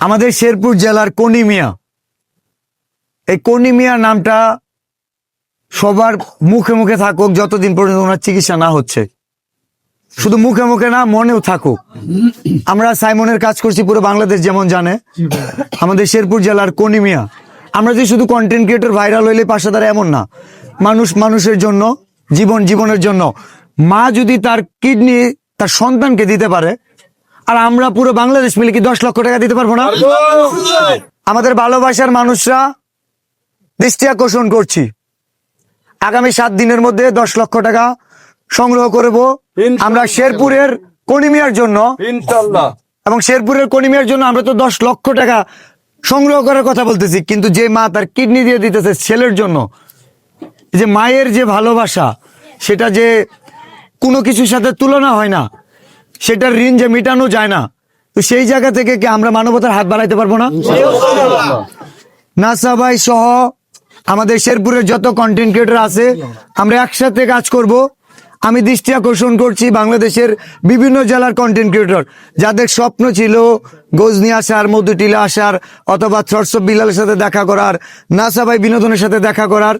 আমাদের শেরপুর জেলার কনিমিয়া। এই কনিমিয়া নামটা সবার মুখে মুখে থাকুক, যতদিন পর্যন্ত ওনার চিকিৎসা না হচ্ছে। শুধু মুখে মুখে না, মনেও থাকুক। আমরা সাইমনের কাজ করছি পুরো বাংলাদেশ যেমন জানে। আমাদের শেরপুর জেলার কনিমিয়া। আমরা যে শুধু কন্টেন্ট ক্রিয়েটর ভাইরাল হইলে পাশে দাঁড়ায় এমন না। মানুষ মানুষের জন্য, জীবন জীবনের জন্য। মা যদি তার কিডনি তার সন্তানকে দিতে পারে আর আমরা পুরো বাংলাদেশ মিলে কি দশ লক্ষ টাকা দিতে পারব না? আমাদের ভালোবাসার মানুষরা দৃষ্টি আকর্ষণ করছি। আগামী সাত দিনের মধ্যে দশ লক্ষ টাকা সংগ্রহ করব আমরা শেরপুরের কনিমিয়ার জন্য। এবং শেরপুরের কনিমিয়ার জন্য আমরা তো দশ লক্ষ টাকা সংগ্রহ করার কথা বলতেছি কিন্তু যে মা তার কিডনি দিয়ে দিতেছে ছেলের জন্য যে মায়ের যে ভালোবাসা সেটা যে কোনো কিছুর সাথে তুলনা হয় না। সেটার ঋণ যে মেটানো যায় না, তো সেই জায়গা থেকে কি আমরা মানবতার হাত বাড়াইতে পারব না? নাসা ভাই সহ আমাদের শেরপুরের যত কন্টেন্ট ক্রিয়েটর আছে, আমরা একসাথে কাজ করব। আমি দৃষ্টি আকর্ষণ করছি বাংলাদেশের বিভিন্ন জেলার কন্টেন্ট ক্রিয়েটর যাদের স্বপ্ন ছিল গজনি আসার, মধুটিলা আসার, অথবা থ্রটস বিলালের সাথে দেখা করার, নাসা ভাই বিনোদনের সাথে দেখা করার,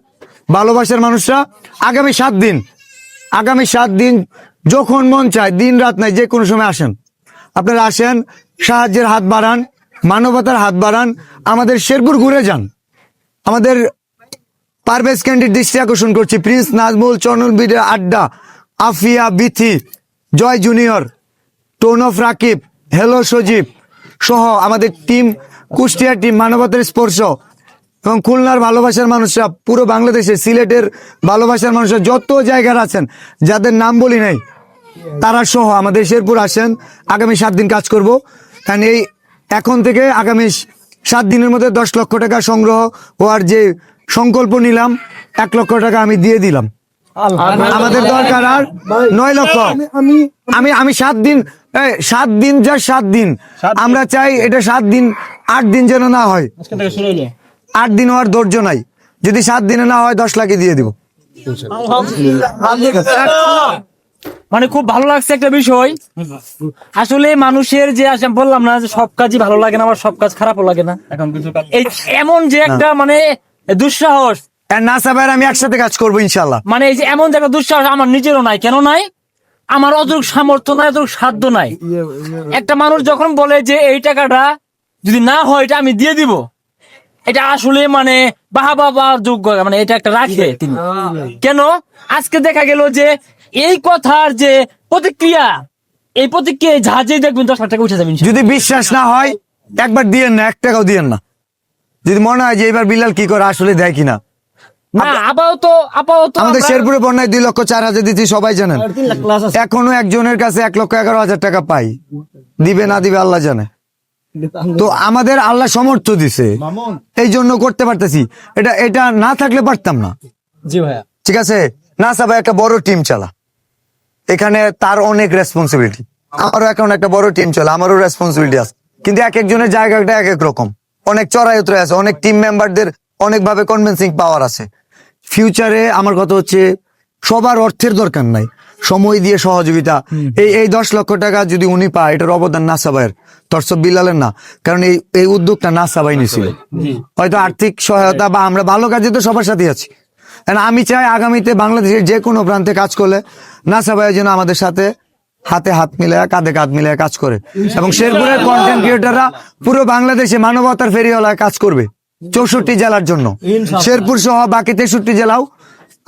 ভালোবাসার মানুষরা আগামী সাত দিন, আগামী সাত দিন যখন মন চায়, দিন রাত নাই, যে কোনো সময় আসেন। আপনারা আসেন, সাহায্যের হাত বাড়ান, মানবতার হাত বাড়ান, আমাদের শেরপুর ঘুরে যান। আমাদের পারভেজ ক্যান্ডির দৃষ্টি আকর্ষণ করছি। প্রিন্স নাজমুল চনল বিডের আড্ডা, Afia Bithi, Joy junior, tone of Rakib, hello Sajib সহ আমাদের টিম কুষ্টিয়ার টিম, মানবতার স্পর্শ এবং খুলনার ভালোবাসার মানুষরা, পুরো বাংলাদেশে সিলেটের ভালোবাসার মানুষরা, যত জায়গার আছেন, যাদের নাম বলি নাই তারা সহ আমাদের শেরপুর আসেন। আগামী সাত দিন কাজ করব। কারণ এই এখন থেকে আগামী সাত দিনের মধ্যে দশ লক্ষ টাকা সংগ্রহ হওয়ার যে সংকল্প নিলাম এক লক্ষ টাকা আমি দিয়ে দিলাম। আমাদের দরকার আর নয় লক্ষ। আমি আমি সাত দিন সাত দিন যা সাত দিন। আমরা চাই এটা সাত দিন আট দিন যেন না হয়। আট দিন হওয়ার ধৈর্য নাই। যদি সাত দিনে না হয় দশ লাখে দিয়ে দিব। মানে খুব ভালো লাগছে একটা বিষয়। আসলে মানুষের যে বললাম না যে সব কাজই ভালো লাগে না আমার সব কাজ খারাপও লাগে না। এই এমন যে একটা মানে দুঃসাহস। না সাবাই আমি একসাথে কাজ করব ইনশাল্লাহ মানে এই যে এমন যে একটা দুঃসাহস আমার নিজেরও নাই কেন নাই? আমার অতটুকু সামর্থ্য নাই অতটুকু সাধ্য নাই। একটা মানুষ যখন বলে যে এই টাকাটা যদি না হয় এটা আমি দিয়ে দিব। এটা আসলে মানে বাহা বাবা যোগ্য মানে এটা একটা রাখে তিনি। কেন? আজকে দেখা গেল যে এই কথার যে প্রতিক্রিয়া এই প্রতিক্রিয়া জাহাজেই দেখবেন দশ লাখ টাকা উঠে যাবেন যদি বিশ্বাস না হয় একবার দিয়েন না এক টাকাও দিয়েন না। যদি মনে হয় যে এবার বিলাল কি করে আসলে দেয় কিনা। না আপাতত আপাতত আমাদের শেরপুরে বন্যায় দুই লক্ষ চার হাজার দিচ্ছি সবাই জানেন। এখনও একজনের কাছে এক লক্ষ এগারো হাজার টাকা পাই। দিবে না দিবে আল্লাহ জানে। তো আমাদের আল্লাহ সমর্থ দিছে। এই জন্য করতে পারতেছি। এটা এটা না থাকলে পারতাম না। জি ভাইয়া। ঠিক আছে? না সবাই একটা বড় টিম চালা। এখানে তার অনেক রেসপন্সিবিলিটি আমারও এখন একটা বড় টিম চলে আমারও রেসপন্সিবিলিটি আছে। কিন্তু এক একজনের জায়গাটা এক এক রকম। অনেক চড়াই আছে অনেক টিম মেম্বারদের অনেকভাবে কনভিন্সিং পাওয়ার আছে। ফিউচারে আমার কথা হচ্ছে সবার অর্থের দরকার নাই। সময় দিয়ে সহযোগিতা। এই এই দশ লক্ষ টাকা যদি উনি পায় এটার অবদান না সাবাইয়ের তর্সব বিল্লালের না। কারণ এই এই উদ্যোগটা না সাবাই নিয়েছিল হয়তো আর্থিক সহায়তা বা আমরা ভালো কাজে তো সবার সাথে আছি। আমি চাই আগামীতে বাংলাদেশের যে কোনো প্রান্তে কাজ করলে নাসা ভাই যেন আমাদের সাথে হাতে হাত মিলায় কাঁধে কাঁধ মিলায় কাজ করে। এবং শেরপুরের কন্টেন্ট ক্রিয়েটাররা পুরো বাংলাদেশে মানবতার ফেরিওয়ালায় কাজ করবে চৌষট্টি জেলার জন্য। শেরপুর সহ বাকি তেষট্টি জেলাও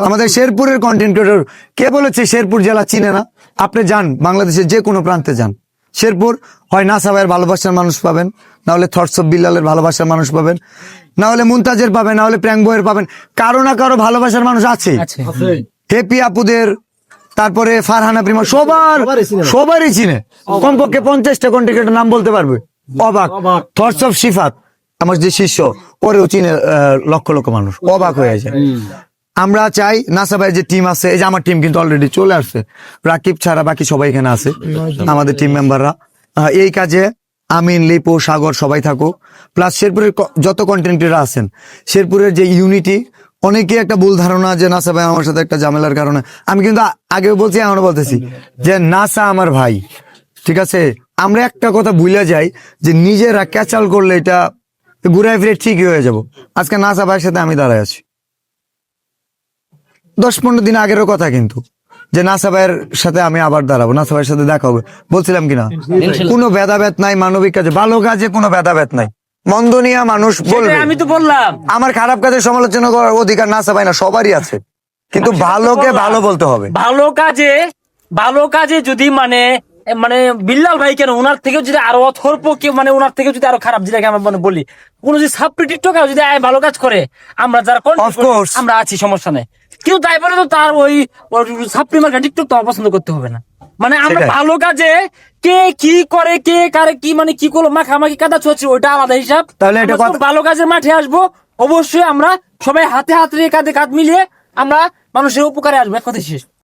আমাদের শেরপুরের কন্টেন্ট ক্রিয়েটর কে বলেছে শেরপুর জেলা চিনে না? আপনি যান বাংলাদেশের যে কোনো প্রান্তে যান। শেরপুর হয় নাসা ভাইয়ের ভালোবাসার মানুষ পাবেন না হলে থটস অফ বিল্লালের ভালোবাসার মানুষ পাবেন না হলে মুমতাজের পাবেন না হলে প্র্যাঙ্ক বইয়ের পাবেন কারও না কারও ভালোবাসার মানুষ আছে। আছে। হেপি আপুদের তারপরে ফারহানা প্রিমা সবার সবারই চিনে। কমপক্ষে পঞ্চাশটা কন্ট্রিক্টের নাম বলতে পারবে। অবাক। থটস অফ সিফাত আমার যে শিষ্য ওরেও চিনে লক্ষ লক্ষ মানুষ। অবাক হয়ে যায়। আমরা চাই নাসা ভাই যে টিম আছে এই যে আমার টিম কিন্তু অলরেডি চলে আসছে। রাকিব ছাড়া বাকি সবাই এখানে আছে আমাদের টিম মেম্বাররা এই কাজে আমিন লিপো সাগর সবাই থাকুক। প্লাস শেরপুরের যত কন্টেন্টেরা আছেন শেরপুরের যে ইউনিটি অনেকে একটা ভুল ধারণা যে নাসা ভাই আমার সাথে একটা ঝামেলার কারণে আমি কিন্তু আগে বলছি এখনও বলতেছি যে নাসা আমার ভাই ঠিক আছে? আমরা একটা কথা ভুলে যাই যে নিজেরা ক্যাচাল করলে এটা ঘুরায় ফিরে ঠিকই হয়ে যাব। আজকে নাসা ভাইয়ের সাথে আমি দাঁড়ায় আছি। দশ পনেরো দিন আগেরও কথা কিন্তু যে নাসা ভাইয়ের সাথে আমি আবার দাঁড়াবো নাসা ভাইয়ের সাথে দেখা হবে। বলছিলাম কিনা কোনো ভেদাভেদ নাই মানবিক কাজে ভালো কাজে কোনো ভেদাভেদ নাই। মন্দ নিয়ে মানুষ বলবে। আমি তো বললাম। আমার খারাপ কাজের সমালোচনা করার অধিকার নাসা ভাই না সবারই আছে। কিন্তু ভালোকে ভালো বলতে হবে। ভালো কাজে ভালো কাজে যদি মানে মানে বিল্লাল ভাই কেন ওনার থেকে যদি আরও অথর্প কেউ মানে ওনার থেকে যদি আরও খারাপ যেটাকে আমরা মানে বলি কোন যদি সাবপ্রি টিকটকার যদি আয় ভালো কাজ করে আমরা যারা আমরা আছি সমস্যা নেই। কিন্তু তাই বলে তো তার ওই সাপ্লি মার্কা টিকটক তো অপছন্দ করতে হবে না। মানে আমরা ভালো কাজে কে কি করে কে কারে কি মানে কি করল মাখামাখি কাদা চলছে ওইটা আলাদা হিসাব। তাহলে এটা ভালো কাজের মাঠে আসব। অবশ্যই আমরা সবাই হাতে হাতে কাঁধে কাঁধ মিলিয়ে আমরা মানুষের উপকারে আসব। এক কথা শেষ।